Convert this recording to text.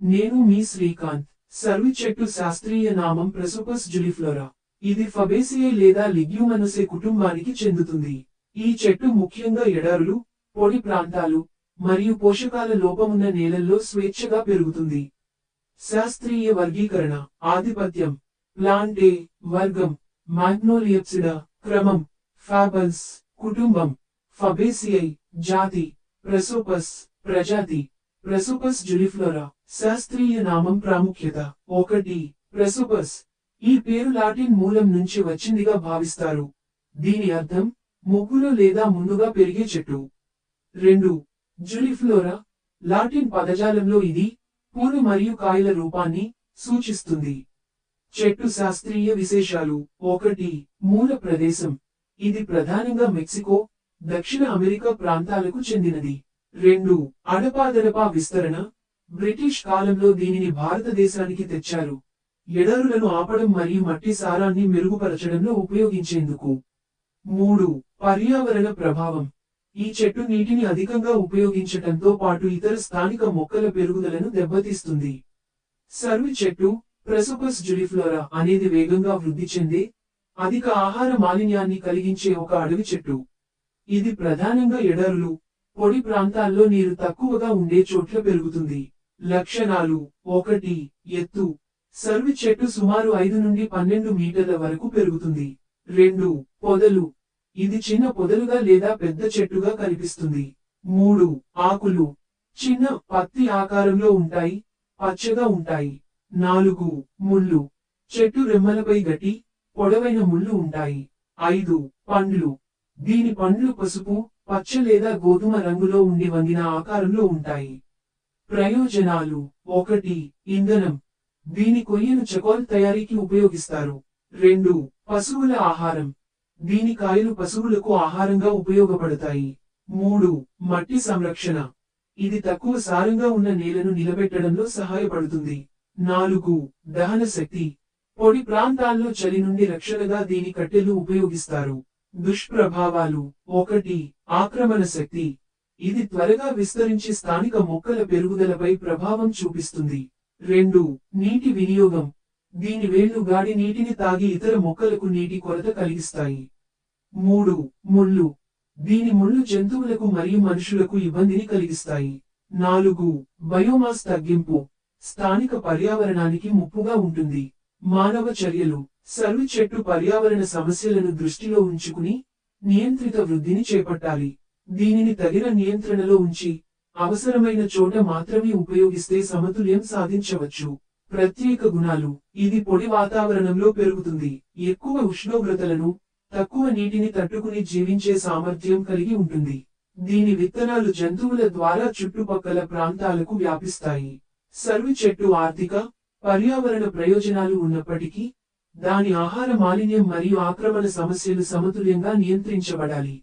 నేను మీ శ్రీకాంత్ సర్వి చెట్టు శాస్త్రీయ నామం ప్రెసోపస్ జులిఫ్లోరా ఇది ఫబేసియే లేదా లిగ్యూమనసే కుటుంబానికి చెందుతుంది. ఈ చెట్టు ముఖ్యంగా ఎడారులు పొడి ప్రాంతాలు మరియు పోషకాల లోపమున్న నేలల్లో స్వేచ్ఛగా పెరుగుతుంది. శాస్త్రీయ వర్గీకరణ ఆధిపత్యం ప్లాంట్ ఏ వర్గం మాగ్నోలియప్సిడా క్రమం ఫాబల్స్ కుటుంబం ఫబేసియై జాతి ప్రెసోపస్ ప్రజాతి ప్రెసోపస్ జులిఫ్లోరా శాస్త్రీయ నామం ప్రాముఖ్యత. ఒకటి ప్రెసుపస్. ఈ పేరు లాటిన్ మూలం నుంచి వచ్చిందిగా భావిస్తారు. దీని అర్థం ముగ్గులో లేదా ముందుగా పెరిగే చెట్టు. రెండు జులిఫ్లోరా. లాటిన్ పదజాలంలో ఇది పూలు మరియు కాయల రూపాన్ని సూచిస్తుంది. చెట్టు శాస్త్రీయ విశేషాలు. ఒకటి మూల ప్రదేశం. ఇది ప్రధానంగా మెక్సికో దక్షిణ అమెరికా ప్రాంతాలకు చెందినది. రెండు అడపాదడపా విస్తరణ. బ్రిటిష్ కాలంలో దీనిని భారతదేశానికి తెచ్చారు. ఎడారులను ఆపడం మరియు మట్టి సారాన్ని మెరుగుపరచడంలో ఉపయోగించేందుకు. మూడు పర్యావరణ ప్రభావం. ఈ చెట్టు నీటిని అధికంగా ఉపయోగించటంతో పాటు ఇతర స్థానిక మొక్కల పెరుగుదలను దెబ్బతీస్తుంది. సర్వి చెట్టు ప్రెసోపస్ జులిఫ్లోరా అనేది వేగంగా వృద్ధి చెందే అధిక ఆహార మాలిన్యాన్ని కలిగించే ఒక అడవి చెట్టు. ఇది ప్రధానంగా ఎడారులు పొడి ప్రాంతాల్లో నీరు తక్కువగా ఉండే చోట్ల పెరుగుతుంది. లక్షణాలు. ఒకటి ఎత్తు. సర్వి చెట్టు సుమారు ఐదు నుండి పన్నెండు మీటర్ల వరకు పెరుగుతుంది. రెండు పొదలు. ఇది చిన్న పొదలుగా లేదా పెద్ద చెట్టుగా కనిపిస్తుంది. మూడు ఆకులు. చిన్న పత్తి ఆకారంలో ఉంటాయి పచ్చగా ఉంటాయి. నాలుగు ముళ్ళు. చెట్టు రెమ్మలపై గట్టి పొడవైన ముళ్ళు ఉంటాయి. ఐదు పండ్లు. దీని పండ్లు పసుపు పచ్చ లేదా గోధుమ రంగులో ఉండి వంగిన ఆకారంలో ఉంటాయి. ప్రయోజనాలు. ఒకటి ఇంధనం. దీని కొయ్యను చకోల్ తయారీకి ఉపయోగిస్తారు. రెండు పశువుల ఆహారం. దీని కాయలు పశువులకు ఆహారంగా ఉపయోగపడతాయి. మూడు మట్టి సంరక్షణ. ఇది తక్కువ సారంగా ఉన్న నేలను నిలబెట్టడంలో సహాయపడుతుంది. నాలుగు దహన శక్తి. పొడి ప్రాంతాల్లో చలి నుండి రక్షణగా దీని కట్టెలు ఉపయోగిస్తారు. దుష్ప్రభావాలు. ఒకటి ఆక్రమణ శక్తి. ఇది త్వరగా విస్తరించి స్థానిక మొక్కల పెరుగుదలపై ప్రభావం చూపిస్తుంది. రెండు నీటి వినియోగం. దీని వేళ్ళు గాడి నీటిని తాగి ఇతర మొక్కలకు నీటి కొరత కలిగిస్తాయి. మూడు ముళ్ళు. దీని ముళ్ళు జంతువులకు మరియు మనుషులకు ఇబ్బందిని కలిగిస్తాయి. నాలుగు బయోమాస్ తగ్గింపు. స్థానిక పర్యావరణానికి ముప్పుగా ఉంటుంది. మానవ చర్యలు. సర్వి చెట్టు పర్యావరణ సమస్యలను దృష్టిలో ఉంచుకుని నియంత్రిత వృద్ధిని చేపట్టాలి. దీనిని తగిన నియంత్రణలో ఉంచి అవసరమైన చోట మాత్రమే ఉపయోగిస్తే సమతుల్యం సాధించవచ్చు. ప్రత్యేక గుణాలు ఇది పొడి వాతావరణంలో పెరుగుతుంది. ఎక్కువ ఉష్ణోగ్రతలను తక్కువ నీటిని తట్టుకుని జీవించే సామర్థ్యం కలిగి ఉంటుంది. దీని విత్తనాలు జంతువుల ద్వారా చుట్టుపక్కల ప్రాంతాలకు వ్యాపిస్తాయి. సర్వి చెట్టు ఆర్థిక పర్యావరణ ప్రయోజనాలు ఉన్నప్పటికీ దాని ఆహార మాలిన్యం మరియు ఆక్రమణ సమస్యలు సమతుల్యంగా నియంత్రించబడాలి.